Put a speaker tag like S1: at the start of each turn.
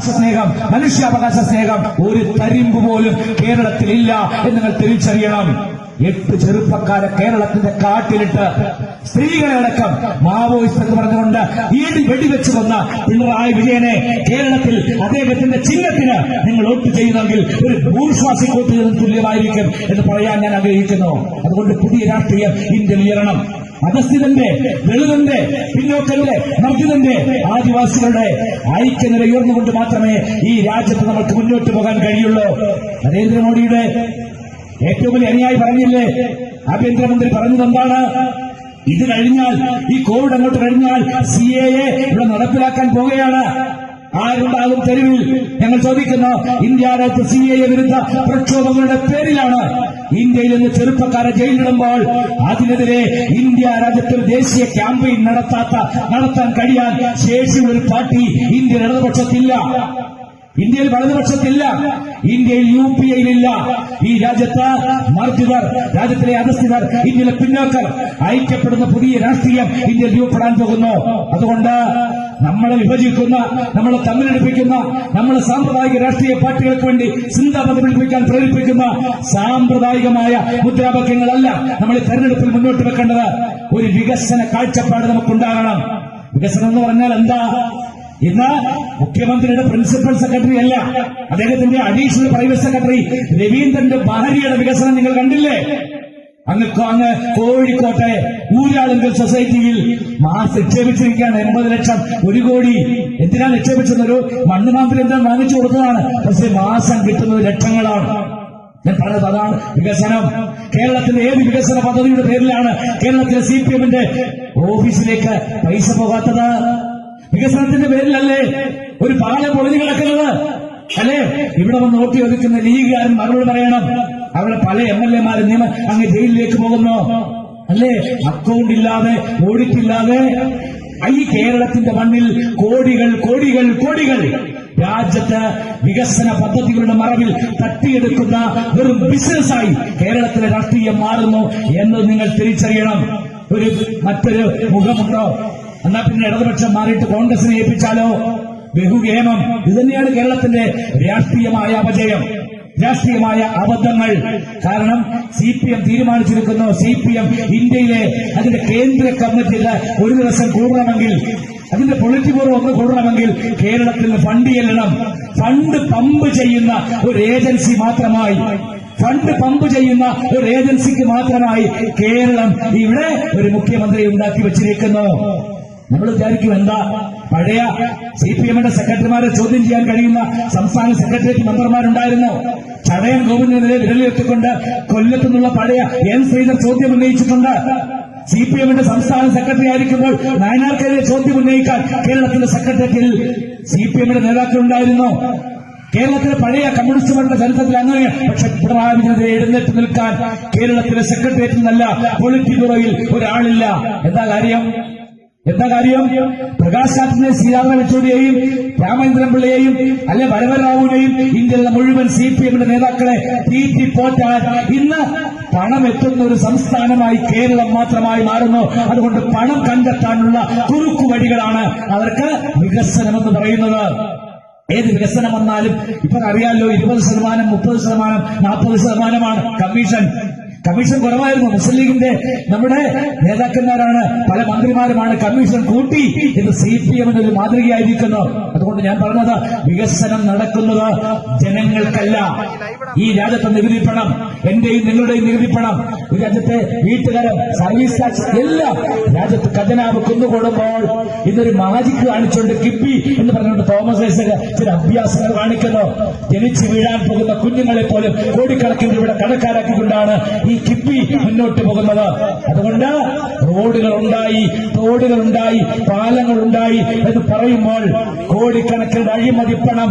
S1: സ്നേഹം മനുഷ്യാവകാശ സ്നേഹം ഒരു തരിമ്പ് പോലും കേരളത്തിൽ ഇല്ല എന്ന് നിങ്ങൾ തിരിച്ചറിയണം. എട്ട് ചെറുപ്പക്കാരെ കേരളത്തിന്റെ കാട്ടിലിട്ട് സ്ത്രീകളെ അടക്കം മാവോയിസ്റ്റ് എന്ന് പറഞ്ഞുകൊണ്ട് ഈടി വെടിവെച്ച് വന്ന പിണറായി വിജയനെ കേരളത്തിൽ അദ്ദേഹത്തിന്റെ ചിഹ്നത്തിന് നിങ്ങൾ വോട്ട് ചെയ്യുന്നെങ്കിൽ ഒരു ഭൂർശ്വാസി കൂട്ടുകൾ തുല്യമായിരിക്കും എന്ന് പറയാൻ ഞാൻ ആഗ്രഹിക്കുന്നു. അതുകൊണ്ട് പുതിയ രാഷ്ട്രീയം ഇന്ത്യ ഉയരണം. അധസ്ഥിതന്റെ ദളിതന്റെ പിന്നോക്കന്റെ മർദ്ദിതന്റെ ആദിവാസികളുടെ ഐക്യനില ഉയർന്നുകൊണ്ട് മാത്രമേ ഈ രാജ്യത്ത് നമുക്ക് മുന്നോട്ട് പോകാൻ കഴിയുള്ളൂ. നരേന്ദ്രമോദിയുടെ ഏറ്റവും വലിയ അനുയായി പറഞ്ഞില്ലേ? ആഭ്യന്തരമന്ത്രി പറഞ്ഞത് എന്താണ് ഇത് കഴിഞ്ഞാൽ ഈ കോവിഡ് അങ്ങോട്ട് കഴിഞ്ഞാൽ സി എ ഇവിടെ നടപ്പിലാക്കാൻ പോവുകയാണ്. ആരുണ്ടാകും തെരുവിൽ? ഞങ്ങൾ ചോദിക്കുന്നു ഇന്ത്യ രാജ്യത്ത് സി എ വിരുദ്ധ പ്രക്ഷോഭങ്ങളുടെ പേരിലാണ് ഇന്ത്യയിൽ നിന്ന് ചെറുപ്പക്കാരെ ജയിലിടുമ്പോൾ അതിനെതിരെ ഇന്ത്യ രാജ്യത്ത് ഒരു ദേശീയ ക്യാമ്പയിൻ നടത്താത്ത നടത്താൻ കഴിയാൻ ശേഷിയുള്ള ഒരു പാർട്ടി ഇന്ത്യൻ ഇടതുപക്ഷത്തില്ല. ഇന്ത്യയിൽ വലതുപക്ഷത്തില്ല. ഇന്ത്യയിൽ യു പി ഐയിലില്ല. ഈ രാജ്യത്ത് മർദ്ദിതർ രാജ്യത്തിലെ അധസ്ഥിതർ ഇന്ത്യയിലെ പിന്നോക്കർ ഐക്യപ്പെടുന്ന പുതിയ രാഷ്ട്രീയം ഇന്ത്യയിൽ രൂപപ്പെടാൻ പോകുന്നു. അതുകൊണ്ട് നമ്മളെ വിഭജിക്കുന്ന നമ്മളെ തമ്മിലടിപ്പിക്കുന്ന നമ്മളെ സാമ്പ്രദായിക രാഷ്ട്രീയ പാർട്ടികൾക്ക് വേണ്ടി ചിന്താപതി പിടിപ്പിക്കാൻ പ്രേരിപ്പിക്കുന്ന സാമ്പ്രദായികമായ മുദ്രാവാക്യങ്ങളല്ല നമ്മൾ തെരഞ്ഞെടുപ്പിൽ മുന്നോട്ട് വെക്കേണ്ടത്. ഒരു വികസന കാഴ്ചപ്പാട് നമുക്കുണ്ടാകണം. വികസനം എന്ന് പറഞ്ഞാൽ എന്താ? ഇന്ന് മുഖ്യമന്ത്രിയുടെ പ്രിൻസിപ്പൽ സെക്രട്ടറി അല്ല അദ്ദേഹത്തിന്റെ അഡീഷണൽ പ്രൈവറ്റ് സെക്രട്ടറി രവീന്ദ്രന്റെ ഭാര്യയുടെ വികസനം നിങ്ങൾ കണ്ടില്ലേ? അങ്ങ് അങ്ങ് കോഴിക്കോട്ടെ ഊരാളുങ്കൽ സൊസൈറ്റിയിൽ മാസ് നിക്ഷേപിച്ചിരിക്കുകയാണ് എൺപത് ലക്ഷം ഒരു കോടി. എന്തിനാ നിക്ഷേപിച്ചതൊരു മണ്ണ് മാത്രം എന്താ വാങ്ങിച്ചു കൊടുത്തതാണ്? പക്ഷെ മാസം കിട്ടുന്നത് ലക്ഷങ്ങളാണ്. ഞാൻ പറഞ്ഞത് അതാണ് വികസനം. കേരളത്തിന്റെ ഏത് വികസന പദ്ധതിയുടെ പേരിലാണ് കേരളത്തിലെ സി പി എമ്മിന്റെ ഓഫീസിലേക്ക് പൈസ പോകാത്തത്? വികസനത്തിന്റെ പേരിലല്ലേ ഒരു പാലം പൊളിഞ്ഞു കിടക്കുന്നത്? അല്ലേ? ഇവിടെ വന്ന് ഓട്ടി ഒതുക്കുന്ന ലീഗുകാരൻ മറുപടി പറയണം. അവിടെ പല എം എൽ എമാർ നിയമ അങ്ങ് ജയിലിലേക്ക് പോകുന്നു? അല്ലേ? അക്കൗണ്ട് ഇല്ലാതെ ഓഡിറ്റ് ഇല്ലാതെ. ഈ കേരളത്തിന്റെ മണ്ണിൽ കോടികൾ കോടികൾ കോടികൾ രാജ്യത്ത് വികസന പദ്ധതികളുടെ മറവിൽ തട്ടിയെടുക്കുന്ന വെറും ബിസിനസ്സായി കേരളത്തിലെ രാഷ്ട്രീയം മാറുന്നു എന്ന് നിങ്ങൾ തിരിച്ചറിയണം. ഒരു മറ്റൊരു മുഖമുണ്ടോ? എന്നാ പിന്നെ ഇടതുപക്ഷം മാറിയിട്ട് കോൺഗ്രസിനെ ഏൽപ്പിച്ചാലോ? ബഹുഗേമം. ഇതുതന്നെയാണ് കേരളത്തിന്റെ രാഷ്ട്രീയമായ അപജയം. രാഷ്ട്രീയമായ അബദ്ധങ്ങൾ. കാരണം സി പി എം തീരുമാനിച്ചിരിക്കുന്നു. സി പി എം ഇന്ത്യയിലെ അതിന്റെ കേന്ദ്ര കമ്മിറ്റിയിലെ ഒരു ദിവസം കൂടണമെങ്കിൽ അതിന്റെ പൊളിറ്റ് ഒന്ന് കൂടണമെങ്കിൽ കേരളത്തിൽ ഫണ്ട് ചെല്ലണം. ഫണ്ട് പമ്പ് ചെയ്യുന്ന ഒരു ഏജൻസി മാത്രമായി. ഫണ്ട് പമ്പ് ചെയ്യുന്ന ഒരു ഏജൻസിക്ക് മാത്രമായി കേരളം ഇവിടെ ഒരു മുഖ്യമന്ത്രി ഉണ്ടാക്കി വെച്ചിരിക്കുന്നു. നമ്മൾ വിചാരിക്കും എന്താ? പഴയ സി പി എമ്മിന്റെ സെക്രട്ടറിമാരെ ചോദ്യം ചെയ്യാൻ കഴിയുന്ന സംസ്ഥാന സെക്രട്ടേറിയറ്റ് മെമ്പർമാരുണ്ടായിരുന്നു? ചടയൻ ഗോവിന്ദനെതിരെ വിരലിലെത്തിക്കൊണ്ട് കൊല്ലത്തു നിന്നുള്ള പഴയ എൻ ശ്രീധർ ചോദ്യം ഉന്നയിച്ചിട്ടുണ്ട്. സി പി എമ്മിന്റെ സംസ്ഥാന സെക്രട്ടറി ആയിരിക്കുമ്പോൾ നയനാർക്കെതിരെ ചോദ്യം ഉന്നയിക്കാൻ കേരളത്തിന്റെ സെക്രട്ടേറിയറ്റിൽ സി പി എമ്മിന്റെ നേതാക്കളുണ്ടായിരുന്നു? കേരളത്തിലെ പഴയ കമ്മ്യൂണിസ്റ്റുകാരുടെ ചരിത്രത്തിൽ അങ്ങനെ പക്ഷെ പിണറായി എഴുന്നേറ്റ് നിൽക്കാൻ കേരളത്തിലെ സെക്രട്ടേറിയറ്റിൽ നല്ല പൊളിറ്റി ബ്യൂറോയിൽ ഒരാളില്ല. എന്താ കാര്യം? എന്താ കാര്യം? പ്രകാശ് രാജിനെ ശ്രീരാമൻ യെച്ചൂരിയെയും രാമചന്ദ്രൻ പിള്ളയെയും അല്ലെ വരവരാവുവിനെയും ഇന്ത്യയിലെ മുഴുവൻ സി പി എമ്മിന്റെ നേതാക്കളെ തീറ്റി പോറ്റാൻ ഇന്ന് പണം എത്തുന്ന ഒരു സംസ്ഥാനമായി കേരളം മാത്രമായി മാറുന്നു. അതുകൊണ്ട് പണം കണ്ടെത്താനുള്ള കുറുക്കു വഴികളാണ് അവർക്ക് വികസനമെന്ന് പറയുന്നത്. ഏത് വികസനം വന്നാലും ഇപ്പൊ അറിയാമല്ലോ ഇരുപത് ശതമാനം മുപ്പത് ശതമാനം നാൽപ്പത് ശതമാനമാണ് കമ്മീഷൻ. കമ്മീഷൻ കുറവായിരുന്നു. മുസ്ലിം ലീഗിന്റെ നമ്മുടെ നേതാക്കന്മാരാണ് പല മന്ത്രിമാരുമാണ് കമ്മീഷൻ കൂട്ടി ഇത് സി പി എമ്മിന് ഒരു മാതൃകയായിരിക്കുന്നു. അതുകൊണ്ട് ഞാൻ പറഞ്ഞത് വികസനം നടക്കുന്നത് ജനങ്ങൾക്കല്ല. ഈ രാജ്യത്തെ നികുതി പണം എന്റെയും നിങ്ങളുടെയും നികുതി പണം ഈ രാജ്യത്തെ വീട്ടുകാരൻ സർവീസ് ടാക്സ് എല്ലാം രാജ്യത്ത് ഖജനാവ് കുന്നുകൂടുമ്പോൾ ഇതൊരു മാജിക്ക് കാണിച്ചുകൊണ്ട് കിപ്പി എന്ന് പറഞ്ഞുകൊണ്ട് തോമസ് ഐസക് ചില അഭ്യാസങ്ങൾ കാണിക്കുന്നു. ജനിച്ചു വീഴാൻ പോകുന്ന കുഞ്ഞുങ്ങളെ പോലും കോടിക്കണക്കിന് ഇവിടെ കടക്കാരാക്കിക്കൊണ്ടാണ് ഈ കിപ്പി മുന്നോട്ട് പോകുന്നത്. അതുകൊണ്ട് റോഡുകൾ ഉണ്ടായി തോടുകൾ ഉണ്ടായി പാലങ്ങൾ ഉണ്ടായി എന്ന് പറയുമ്പോൾ കോടിക്കണക്കിന് അഴിമതി പണം